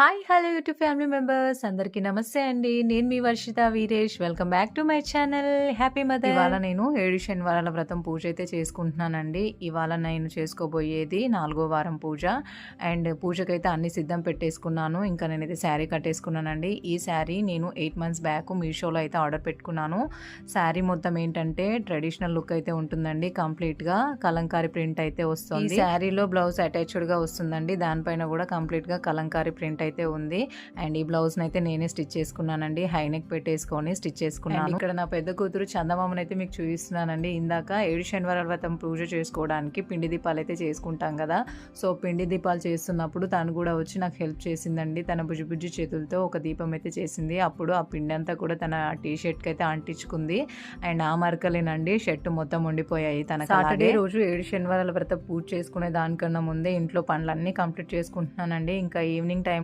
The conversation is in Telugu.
Hi hello YouTube family members. అందరికీ నమస్తే అండి. నేను మీ Varshitha Veeresh. Welcome back to my channel. Happy mother. ఇవాళ నేను ఏడు శనివారాల వ్రతం పూజ అయితే చేసుకుంటున్నానండి. ఇవాళ నేను చేసుకోబోయేది నాలుగో వారం పూజ. అండ్ పూజకైతే అన్ని సిద్ధం పెట్టేసుకున్నాను. ఇంకా నేనైతే శారీ కట్టేసుకున్నానండి. ఈ శారీ నేను ఎయిట్ మంత్స్ బ్యాక్ మీషోలో అయితే ఆర్డర్ పెట్టుకున్నాను. శారీ మొత్తం ఏంటంటే ట్రెడిషనల్ లుక్ అయితే ఉంటుందండి. కంప్లీట్గా కలంకారీ ప్రింట్ అయితే వస్తుంది. శారీలో బ్లౌజ్ అటాచ్డ్గా వస్తుందండి. దానిపైన కూడా కంప్లీట్గా కలంకారీ ప్రింట్ అయితే ఉంది. అండ్ ఈ బ్లౌజ్ అయితే నేనే స్టిచ్ చేసుకున్నానండి. హై నెక్ పెట్టేసుకొని స్టిచ్ చేసుకున్నాను. ఇక్కడ నా పెద్ద కూతురు చందమామని అయితే మీకు చూపిస్తున్నానండి. ఇందాక ఏడు శనివారాల వ్రతం పూజ చేసుకోవడానికి పిండి దీపాలు అయితే చేసుకుంటాం కదా. సో పిండి దీపాలు చేస్తున్నప్పుడు తను కూడా వచ్చి నాకు హెల్ప్ చేసిందండి. తన బుజ్జి బుజ్జి చేతులతో ఒక దీపం అయితే చేసింది. అప్పుడు ఆ పిండి అంతా కూడా తన టీ షర్ట్కి అయితే అంటించుకుంది. అండ్ ఆ మరకలేనండి. షర్ట్ మొత్తం ఉండిపోయాయి తన సాటర్డే రోజు ఏడు శనివారాల వ్రత పూజ చేసుకునే దానికన్నా ముందే ఇంట్లో పనులన్నీ కంప్లీట్ చేసుకుంటున్నానండి. ఇంకా ఈవినింగ్ టైం